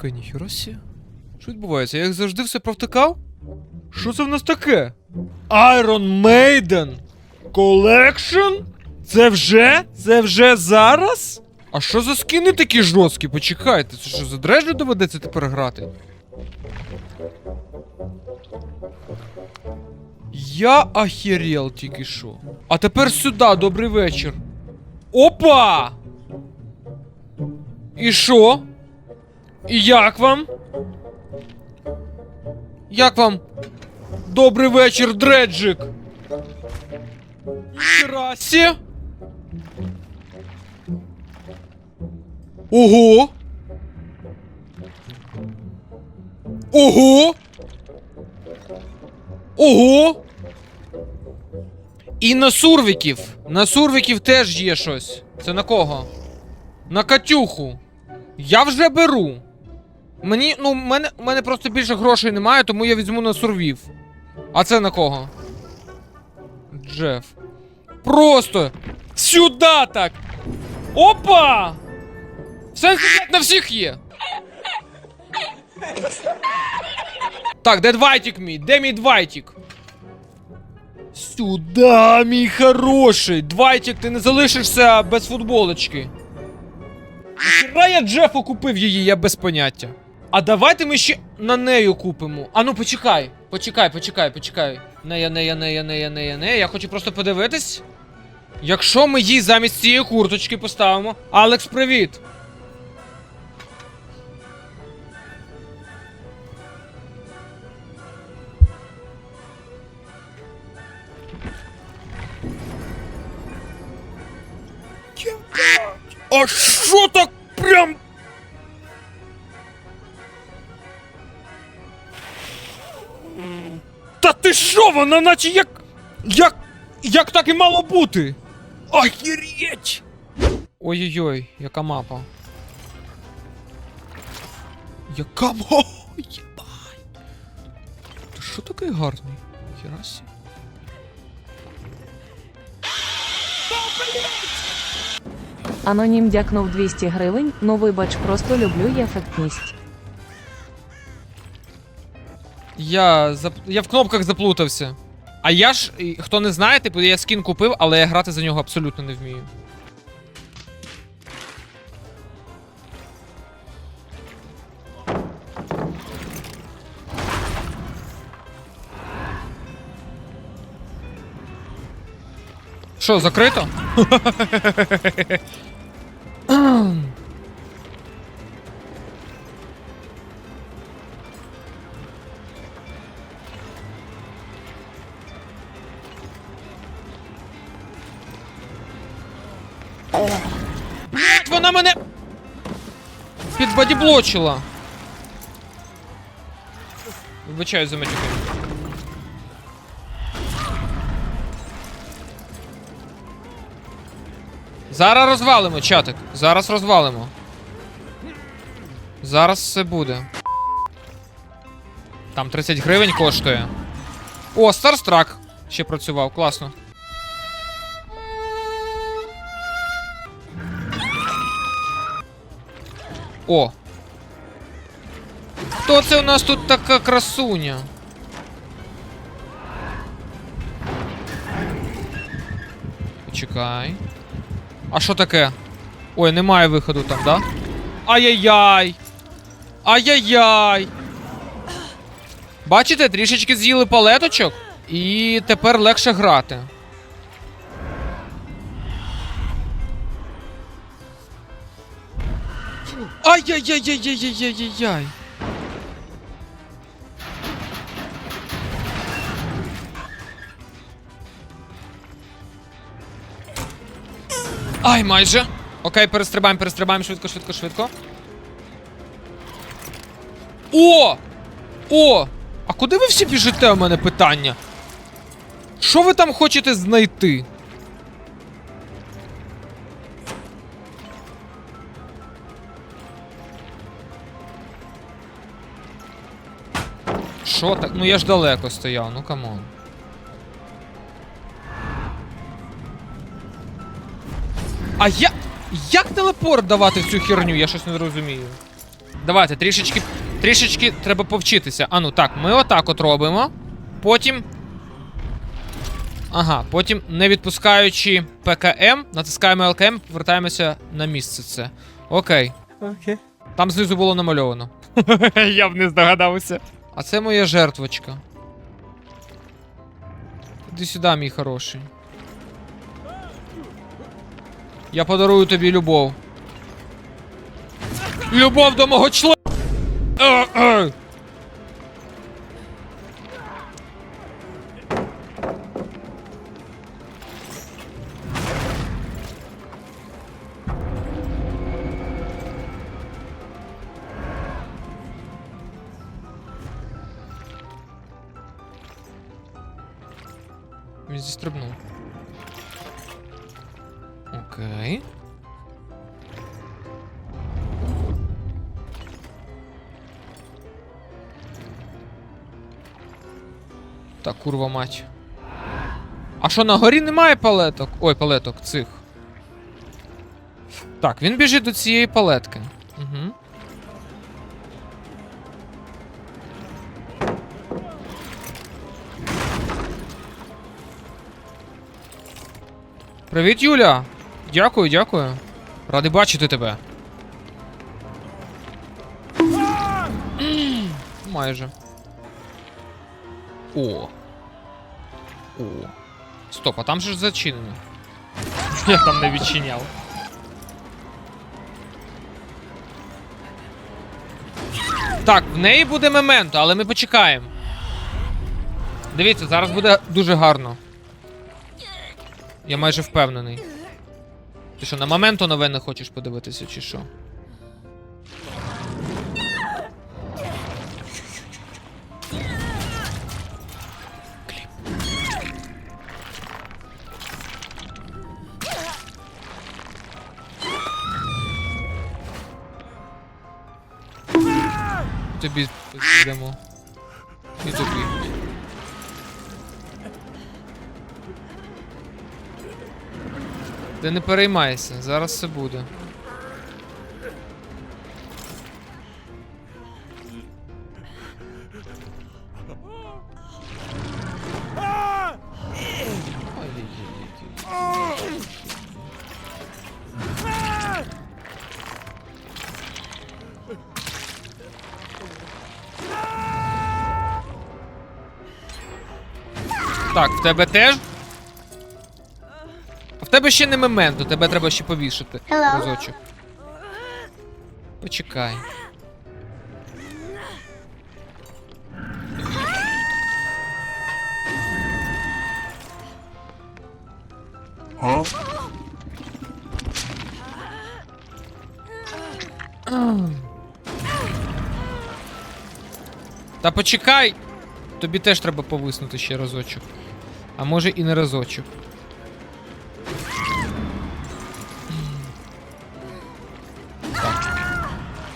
Чекай, ніхіра сі. Що відбувається? Я як завжди все провтикав? Що це в нас таке? Iron Maiden Collection? Це вже? Це вже зараз? А що за скини такі жорсткі? Почекайте, це що за дрежлю доведеться тепер грати? Я охерел тільки що. А тепер сюди, добрий вечір. Опа! І що? І як вам? Як вам? Добрий вечір, дреджик. Здрасте. Ого. Ого. Ого. І на сурвіків. На сурвіків теж є щось. Це на кого? На Катюху. Я вже беру. Мені, ну, в мене, мене просто більше грошей немає, тому я візьму на сурвів. А це на кого? Джеф. Просто сюди так. Опа! Все на всіх є. Так, де двайтік мій? Де мій двайтік? Сюда, мій хороший. Двайтік, ти не залишишся без футболочки. Хіра я Джефу купив її, я без поняття. А давайте ми ще на нею купимо. А ну почекай. Почекай, почекай, почекай. Нея, нея, нея, нея, нея, нея. Я хочу просто подивитись. Якщо ми їй замість цієї курточки поставимо. Алекс, привіт! А що так прям. Ти що, вона наче як. Як. Як так і мало бути? Охереть! Ой-ой-ой, яка мапа. Яка мапа? Єбать. Ти що такий гарний? Херасі. Анонім дякнув 200 гривень. Ну вибач, просто люблю ефектність. Я зап... я в кнопках заплутався. А я ж, хто не знає, типу, я скін купив, але я грати за нього абсолютно не вмію. Що, закрито? Блять, вона мене. Підбадіблочила. Вибачаю за матюки. Зараз розвалимо, чатик. Зараз розвалимо. Зараз все буде. Там 30 гривень коштує. О, Старстрак ще працював, класно. О. Хто це у нас тут така красуня? Почекай. А що таке? Ой, немає виходу там, да? Ай-яй-яй! Ай-яй-яй! Бачите, трішечки з'їли палеточок, і тепер легше грати. Ай-яй-яй-яй-яй-яй-яй-яй. Ай, майже. Окей, перестрибаємо, перестрибаємо швидко, швидко, швидко. О! О! А куди ви всі біжите? У мене питання. Що ви там хочете знайти? Що так? Ну я ж далеко стояв, ну камон. А я. Як телепорт давати в цю херню? Я щось не розумію. Давайте, трішечки, трішечки треба повчитися. А ну так, ми отак от робимо. Потім. Ага, потім, не відпускаючи ПКМ, натискаємо ЛКМ, повертаємося на місце це. Окей. Окей. Там знизу було намальовано. Я б не здогадався. А це моя жертвочка. Іди сюди, мій хороший. Я подарую тобі любов. Любов до мого члена. Він зістрибнув. Окей. Так, курва мать. А що на горі немає палеток? Ой, палеток цих. Так, він біжить до цієї палетки. Угу. Привіт, Юля! Дякую, дякую. Радий бачити тебе. Майже. О. О. Стоп, а там же ж зачинено. Я там не відчиняв. Так, в неї буде мементо, але ми почекаємо. Дивіться, зараз буде дуже гарно. Я майже впевнений. Ти що, на моменто нове не хочеш подивитися, чи що? Тобі йдемо. І тобі. Ти не переймайся, зараз все буде. Так, в тебе теж? Тебе ще не мементо, тебе треба ще повішати. Hello. Разочок. Почекай. Та почекай! Тобі теж треба повиснути ще разочок. А може і не разочок.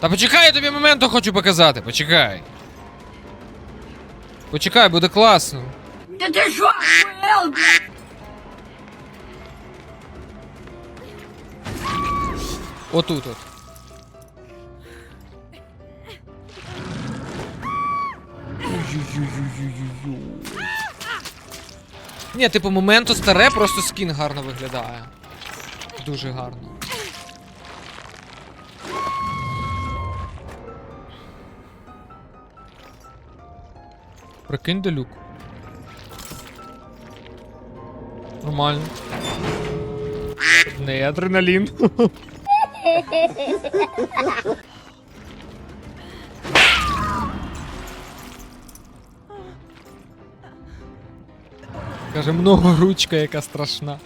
Та почекай, я тобі моменту хочу показати. Почекай. Почекай, буде класно. Та ти що, охуєл, блядь? Отут от. Ні, типу, моменту старе, просто скін гарно виглядає. Дуже гарно. Прикинь делюк. Нормально. Не адреналін. Каже, много ручка, яка страшна.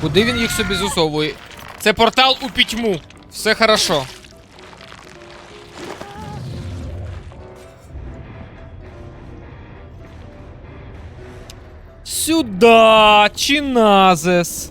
Куди він їх собі засовує? Це портал у пітьму. Все хорошо. Сюда, Чиназес.